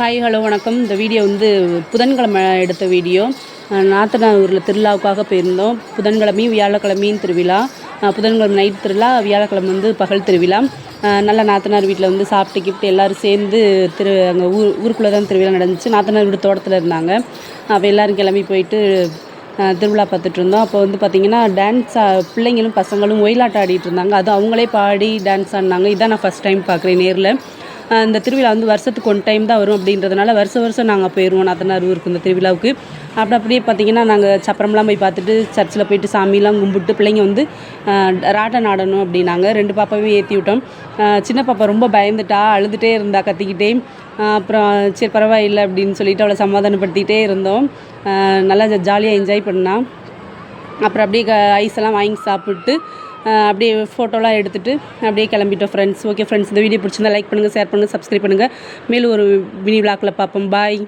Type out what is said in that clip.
Hi hello வணக்கம். இந்த video வந்து புதன்கிழமை எடுத்த வீடியோ. அஹ் திருவிழாவுக்காக போயிருந்தோம். புதன்கிழமையும் வியாழக்கிழமையும் திருவிழா. புதன்கிழமை நைட் திருவிழா வியாழக்கிழமை வந்து பகல் திருவிழா. நல்லா நல்ல நாத்தனார் வீட்டில் வந்து சாப்பிட்டு கிப்ட்டு எல்லோரும் சேர்ந்து திரு அங்கே ஊர் ஊருக்குள்ளே தான் திருவிழா நடந்துச்சு. நாத்தனார் வீடு தோட்டத்தில் இருந்தாங்க. அப்போ எல்லோரும் கிளம்பி போயிட்டு திருவிழா பார்த்துட்டு இருந்தோம். அப்போ வந்து பார்த்திங்கன்னா டான்ஸ் பிள்ளைங்களும் பசங்களும் ஒயிலாட்டம் ஆடிட்டு இருந்தாங்க. அது அவங்களே பாடி டான்ஸ் ஆடினாங்க. இதான் நான் ஃபஸ்ட் டைம் பார்க்குறேன் நேரில். இந்த திருவிழா வந்து வருஷத்துக்கு ஒன் டைம் தான் வரும் அப்படின்றதுனால வருஷம் வருஷம் நாங்கள் போயிடுவோம் நாத்தனார் ஊருக்கு இந்த திருவிழாவுக்கு. அப்படி அப்படியே பார்த்தீங்கன்னா நாங்கள் சப்பரம்லாம் போய் பார்த்துட்டு சர்ச்சில் போயிட்டு சாமிலாம் கும்பிட்டு பிள்ளைங்க வந்து ராட்டம் ஆடணும் அப்படின்னாங்க. ரெண்டு பாப்பாவையும் ஏற்றி விட்டோம். சின்ன பாப்பா ரொம்ப பயந்துட்டா அழுதுகிட்டே இருந்தா கத்திக்கிட்டே. அப்புறம் சரி பரவாயில்லை அப்படின்னு சொல்லிட்டு அவளை சமாதானப்படுத்திகிட்டே இருந்தோம். நல்லா ஜாலியாக என்ஜாய் பண்ணான் அப்புறம் அப்படியே க ஐஸ் எல்லாம் வாங்கி சாப்பிட்டு அப்படியே ஃபோட்டோலாம் எடுத்துகிட்டு அப்படியே கிளம்பிட்டோம் ஃப்ரெண்ட்ஸ் ஓகே ஃப்ரெண்ட்ஸ் இந்த வீடியோ பிடிச்சிருந்தா லைக் பண்ணுங்கள் ஷேர் பண்ணுங்கள் சப்ஸ்கிரைப் பண்ணுங்கள் மேலும் ஒரு மினி விளாக்கில் பார்ப்போம். பாய்